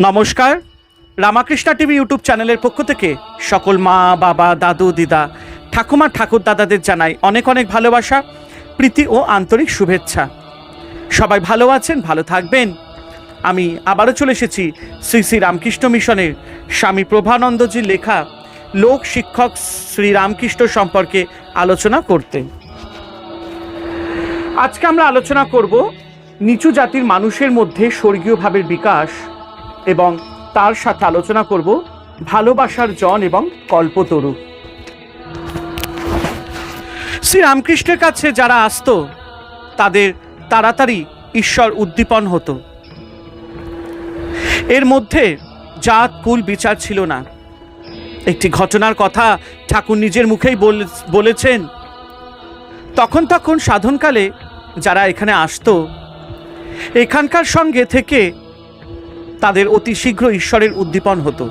নমস্কার। Ramakrishna TV YouTube চ্যানেলের পক্ষ থেকে সকল মা, বাবা, দাদু, দিদা, ঠাকুমা, ঠাকুর দাদাদের জানাই অনেক অনেক ভালোবাসা, প্রীতি ও আন্তরিক শুভেচ্ছা। সবাই ভালো আছেন, ভালো থাকবেন। আমি আবারও চলে এসেছি শ্রী শ্রী রামকৃষ্ণ মিশনের স্বামী প্রভানন্দজির লেখা লোক শিক্ষক শ্রী রামকৃষ্ণ সম্পর্কে আলোচনা করতে। আজকে আমরা আলোচনা করব নিচু জাতির মানুষের মধ্যে স্বর্গীয় ভাবের বিকাশ এবং তার সাথে আলোচনা করব ভালোবাসার জন এবং কল্পতরু। শ্রীরামকৃষ্ণের কাছে যারা আসতো, তাদের তাড়াতাড়ি ঈশ্বর উদ্দীপন হতো। এর মধ্যে জাত, কুল, বিচার ছিল না। একটি ঘটনার কথা ঠাকুর নিজের মুখেই বলে- বলেছেন। তখন তখন সাধনকালে যারা এখানে আসতো, এখানকার সঙ্গে থেকে তাদের অতি শীঘ্র ঈশ্বরের উদ্দীপন হতো।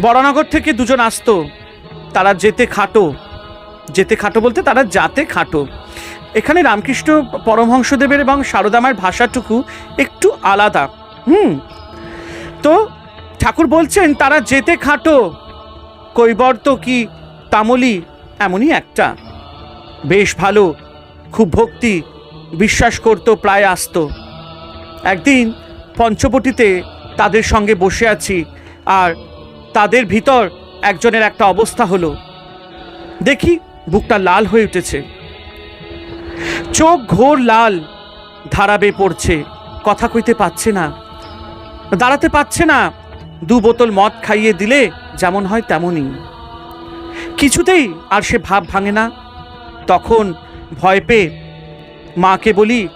বড়নগর থেকে দুজন আসতো। তারা যেতে খাটো। যেতে খাটো বলতে তারা যাতে খাটো। এখানে রামকৃষ্ণ পরমহংসদেবের এবং সারদামার ভাষাটুকু একটু আলাদা। হুম। তো ঠাকুর বলছেন, তারা যেতে খাটো। কৈবর্ত কি তামলি? এমনই একটা। বেশ ভালো। খুব ভক্তি। বিশ্বাস করতো, প্রায় আসতো। একদিন পঞ্চবটিতে তাদের সঙ্গে বসে আছি আর তাদের ভিতর একজনের একটা অবস্থা হলো। দেখি বুকটা লাল হয়ে উঠেছে। চোখ ঘোর লাল ধারাবে পড়ছে, কথা কইতে পাচ্ছে না। দাঁড়াতে পাচ্ছে না, দু বোতল মদ খাইয়ে দিলে যেমন হয় তেমনই। কিছুতেই আর সে ভাব ভাঙে না। তখন ভয় পেয়ে মাকে বলি,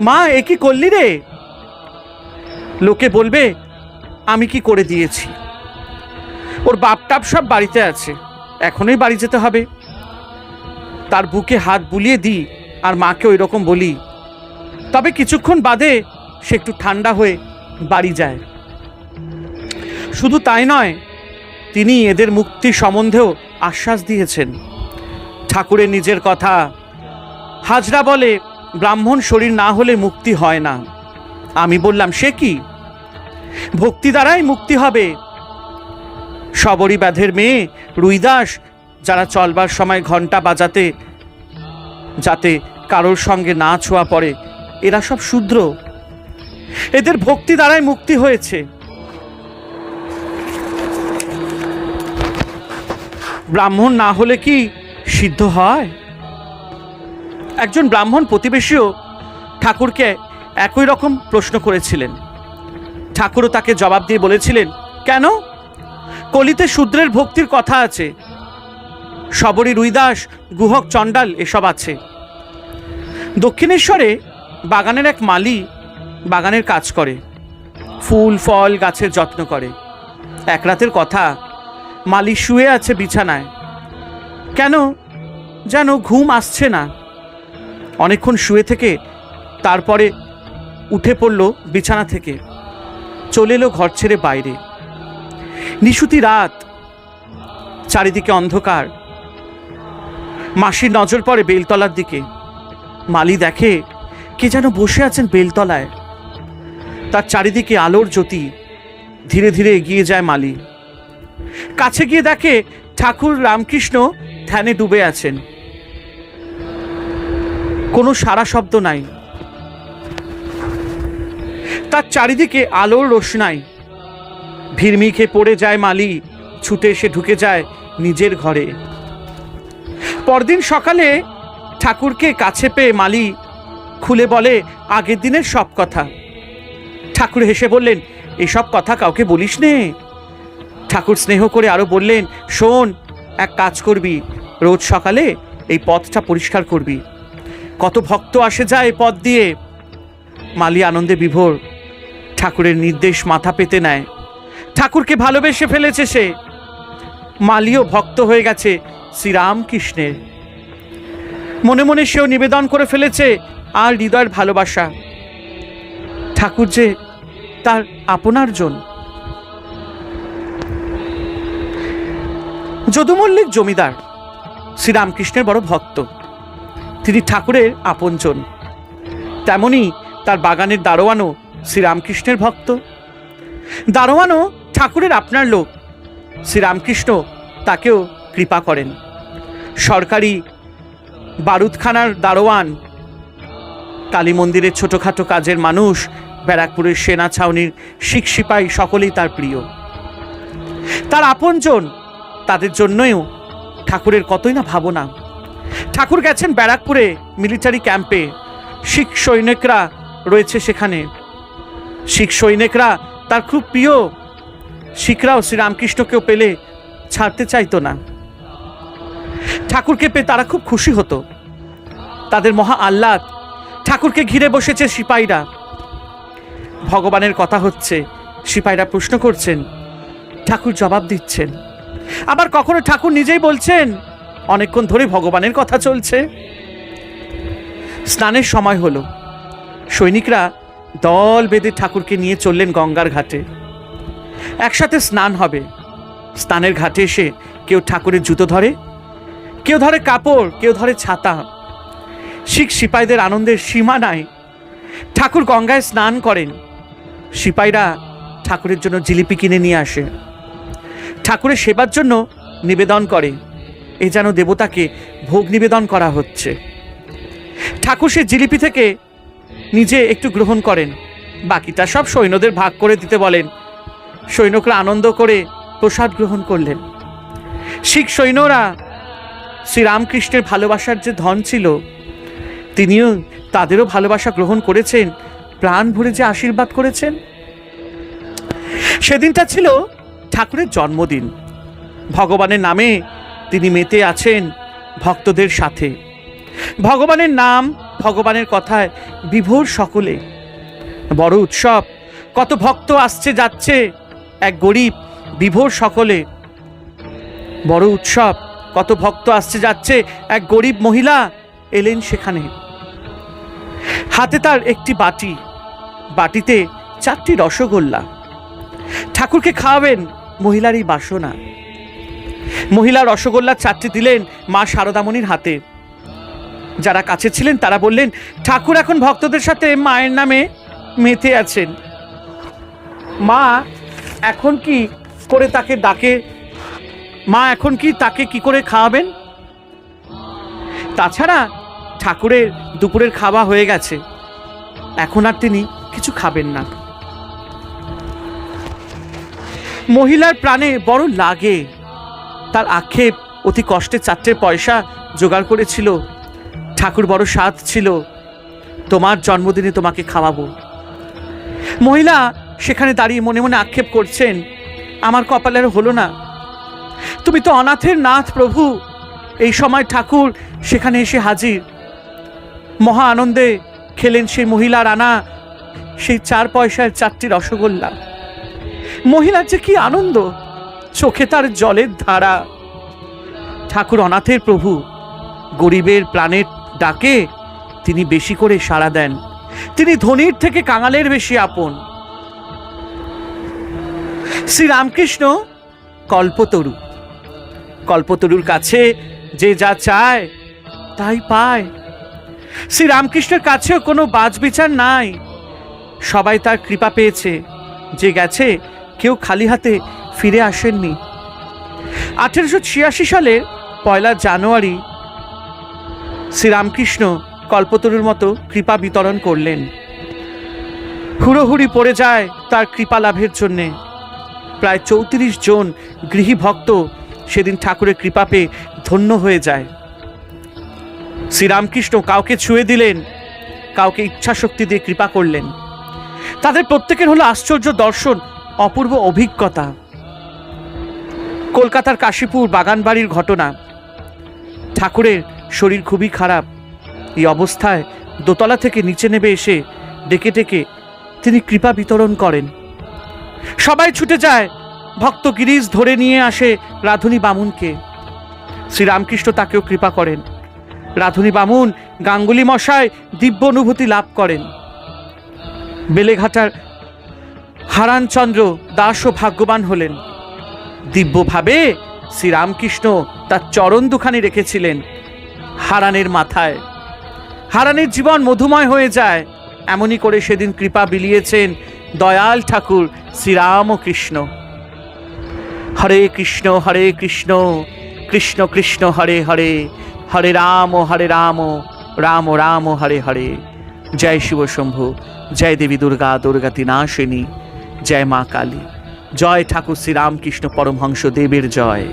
মা, এ কি করলি রে? লোকে বলবে, আমি কি করে দিয়েছি? ওর বাপটাপ সব বাড়িতে আছে, এখনই বাড়ি যেতে হবে। তার বুকে হাত বুলিয়ে দিই আর মাকে ওই রকম বলি। তবে কিছুক্ষণ বাদে সে একটু ঠান্ডা হয়ে বাড়ি যায়। শুধু তাই নয়, তিনি এদের মুক্তি সম্বন্ধেও আশ্বাস দিয়েছেন। ঠাকুরের নিজের কথা। হাজরা বলে, ব্রাহ্মণ শরীর না হলে মুক্তি হয় না। আমি বললাম, সে কি? ভক্তি দ্বারাই মুক্তি হবে। সবরী ব্যাধের মেয়ে রুইদাস, যারা চলবার সময় ঘণ্টা বাজাতে, যাতে কারোর সঙ্গে না ছোঁয়া পড়ে, এরা সব শূদ্র। এদের ভক্তি দ্বারাই মুক্তি হয়েছে। ব্রাহ্মণ না হলে কি সিদ্ধ হয়? একজন ব্রাহ্মণ প্রতিবেশীও ঠাকুরকে একই রকম প্রশ্ন করেছিলেন। ঠাকুরও তাকে জবাব দিয়ে বলেছিলেন, কেন? কলিতে শূদ্রের ভক্তির কথা আছে। শবরী রুইদাস, গুহক চণ্ডাল, এসব আছে। দক্ষিণেশ্বরে বাগানের এক মালি বাগানের কাজ করে। ফুল, ফল, গাছের যত্ন করে। এক রাতের কথা, মালি শুয়ে আছে বিছানায়। কেন? যেন ঘুম আসছে না। অনেকক্ষণ শুয়ে থেকে তারপরে উঠে পড়ল বিছানা থেকে। চলে এলো ঘর ছেড়ে বাইরে। নিশুতি রাত, চারিদিকে অন্ধকার। মাসির নজর পড়ে বেলতলার দিকে। মালি দেখে কে যেন বসে আছেন বেলতলায়। তার চারিদিকে আলোর জ্যোতি, ধীরে ধীরে এগিয়ে যায় মালি। কাছে গিয়ে দেখে ঠাকুর রামকৃষ্ণ ধ্যানে ডুবে আছেন। কোনো সারা শব্দ নাই। তার চারিদিকে আলোর রোশনাই। ভিড়মিখে পড়ে যায় মালি, ছুটে এসে ঢুকে যায় নিজের ঘরে। পরদিন সকালে ঠাকুরকে কাছে পেয়ে মালি খুলে বলে, আগের দিনের সব কথা। ঠাকুর হেসে বললেন, এসব কথা কাউকে বলিস নে। ঠাকুর স্নেহ করে আরও বললেন, শোন, এক কাজ করবি, রোজ সকালে এই পথটা পরিষ্কার করবি। কত ভক্ত আসে যায় পথ দিয়ে। মালি আনন্দে বিভোর ঠাকুরের নির্দেশ মাথা পেতে নেয়। ঠাকুরকে ভালোবেসে ফেলেছে সে। মালিও ভক্ত হয়ে গেছে শ্রীরামকৃষ্ণের। মনে মনে সেও নিবেদন করে ফেলেছে আর হৃদয়ের ভালোবাসা। ঠাকুর যে তার আপনার জন। যদুমল্লিক জমিদার, শ্রীরামকৃষ্ণের বড় ভক্ত। তিনি ঠাকুরের আপনজন। তেমনি তার বাগানের দারোয়ানও শ্রীরামকৃষ্ণের ভক্ত। দারোয়ানও ঠাকুরের আপনার লোক। শ্রীরামকৃষ্ণ তাকেও কৃপা করেন। সরকারি বারুদখানার দারোয়ান কালী মন্দিরের ছোটোখাটো কাজের মানুষ, ব্যারাকপুরের সেনা ছাউনির শিখ সিপাহী সকলেই তার প্রিয়। তার আপনজন, তাদের জন্যও ঠাকুরের কতই না ভাবনা। ঠাকুর গেছেন ব্যারাকপুরে মিলিটারি ক্যাম্পে। শিখ সৈনিকরা রয়েছে সেখানে। শিখ সৈনিকরা তার খুব প্রিয় শিখরাও শ্রীরামকৃষ্ণকেও পেলে ছাড়তে চাইতো না। ঠাকুরকে পেয়ে তারা খুব খুশি হতো। তাদের মহা আহ্লাদ। ঠাকুরকে ঘিরে বসেছে সিপাহীরা ভগবানের কথা হচ্ছে সিপাহীরা প্রশ্ন করছেন, ঠাকুর জবাব দিচ্ছেন। আবার কখনো ঠাকুর নিজেই বলছেন, অনেকক্ষণ ধরে ভগবানের কথা চলছে। স্নানের সময় হলো। সৈনিকরা দল বেঁধে ঠাকুরকে নিয়ে চললেন গঙ্গার ঘাটে। একসাথে স্নান হবে। স্নানের ঘাটে এসে কেউ ঠাকুরের জুতো ধরে, কেউ ধরে কাপড়, কেউ ধরে ছাতা। শিখ সিপাহীদের আনন্দের সীমা নাই। ঠাকুর গঙ্গায় স্নান করেন। সিপাহীরা ঠাকুরের জন্য জিলিপি কিনে নিয়ে আসে। ঠাকুরের সেবার জন্য নিবেদন করে। এ যেন দেবতাকে ভোগ নিবেদন করা হচ্ছে। ঠাকুর সে জিলিপি থেকে নিজে একটু গ্রহণ করেন। বাকিটা সব সৈন্যদের ভাগ করে দিতে বলেন। সৈনিকরা আনন্দ করে প্রসাদ গ্রহণ করলেন। শিখ সৈন্যরা শ্রীরামকৃষ্ণের ভালোবাসার যে ধন ছিল, তিনিও তাদেরও ভালোবাসা গ্রহণ করেছেন, প্রাণ ভরে যে আশীর্বাদ করেছেন। সেদিনটা ছিল ঠাকুরের জন্মদিন। ভগবানের নামে তিনি মেতে আছেন ভক্তদের সাথে। ভগবানের নাম ভগবানের কথায় বিভোর সকলে। বড় উৎসব, কত ভক্ত আসছে যাচ্ছে, এক গরিব বিভোর সকলে। বড় উৎসব, কত ভক্ত আসছে যাচ্ছে, এক গরিব মহিলা এলেন সেখানে। হাতে তার একটি বাটি, বাটিতে চারটি রসগোল্লা। ঠাকুরকে খাওয়াবেন মহিলার এই বাসনা। মহিলা রসগোল্লা চারটি দিলেন মা শারদামণির হাতে। যারা কাছে ছিলেন, তারা বললেন, ঠাকুর এখন ভক্তদের সাথে মায়ের নামে মেতে আছেন। মা এখন কি করে তাকে ডাকে? মা এখন কি তাকে কি করে খাওয়াবেন? তাছাড়া ঠাকুরের দুপুরের খাওয়া হয়ে গেছে। এখন আর তিনি কিছু খাবেন না। মহিলার প্রাণে বড় লাগে। তার আক্ষেপ অতি কষ্টে চারটে পয়সা জোগাড় করেছিল ঠাকুর বড় স্বাদ ছিল। তোমার জন্মদিনে তোমাকে খাওয়াবো। মহিলা সেখানে দাঁড়িয়ে মনে মনে আক্ষেপ করছেন, আমার কপালের হলো না। তুমি তো অনাথের নাথ প্রভু। এই সময় ঠাকুর সেখানে এসে হাজির। মহা আনন্দে খেলেন সেই মহিলার আনা সেই চার পয়সার চারটি রসগোল্লা। মহিলার যে কি আনন্দ! চোখে তার জলের ধারা। ঠাকুর অনাথের প্রভু, গরিবের প্রাণের ডাকে, তিনি বেশি করে সাড়া দেন। তিনি ধনির থেকে কাঙালের বেশি আপন। শ্রীরামকৃষ্ণ কল্পতরু। কল্পতরুর কাছে যে যা চায়, তাই পায়। শ্রীরামকৃষ্ণের কাছেও কোনো বাজবিচার নাই। সবাই তার কৃপা পেয়েছে। যে গেছে, কেউ খালি হাতে ফিরে আসেননি। আঠেরোশো ছিয়াশি সালের পয়লা জানুয়ারি শ্রীরামকৃষ্ণ কল্পতরুর মতো কৃপা বিতরণ করলেন। হুড়োহুড়ি পড়ে যায় তার কৃপা লাভের জন্যে। প্রায় চৌত্রিশ জন গৃহী ভক্ত সেদিন ঠাকুরের কৃপা পেয়ে ধন্য হয়ে যায়। শ্রীরামকৃষ্ণ কাউকে ছুঁয়ে দিলেন, কাউকে ইচ্ছা শক্তি দিয়ে কৃপা করলেন। তাদের প্রত্যেকের হলো আশ্চর্য দর্শন, অপূর্ব অভিজ্ঞতা। কলকাতার কাশীপুর বাগানবাড়ির ঘটনা। ঠাকুরের শরীর খুবই খারাপ। এই অবস্থায় দোতলা থেকে নিচে নেমে এসে ডেকে ডেকে তিনি কৃপা বিতরণ করেন। সবাই ছুটে যায়। ভক্ত গিরিশ ধরে নিয়ে আসে রাধুনী বামুনকে। শ্রীরামকৃষ্ণ তাকেও কৃপা করেন। রাধুনী বামুন গাঙ্গুলি মশায় দিব্য অনুভূতি লাভ করেন। বেলেঘাটার হারানচন্দ্র দাসও ভাগ্যবান হলেন। দিব্যভাবে শ্রীরামকৃষ্ণ তার চরণ দুখানি রেখেছিলেন হারানের মাথায়। হারানের জীবন মধুময় হয়ে যায়, এমনই করে সেদিন কৃপা বিলিয়েছেন দয়াল ঠাকুর শ্রীরাম ও কৃষ্ণ হরে কৃষ্ণ হরে কৃষ্ণ কৃষ্ণ কৃষ্ণ, হরে হরে হরে রাম হরে রাম রাম রাম, হরে হরে। জয় শিব শম্ভু জয় দেবী দুর্গা দুর্গা তিনাশিনী, জয় মা কালী। জয় ঠাকুর শ্রীরামকৃষ্ণ পরমহংস দেবের জয়।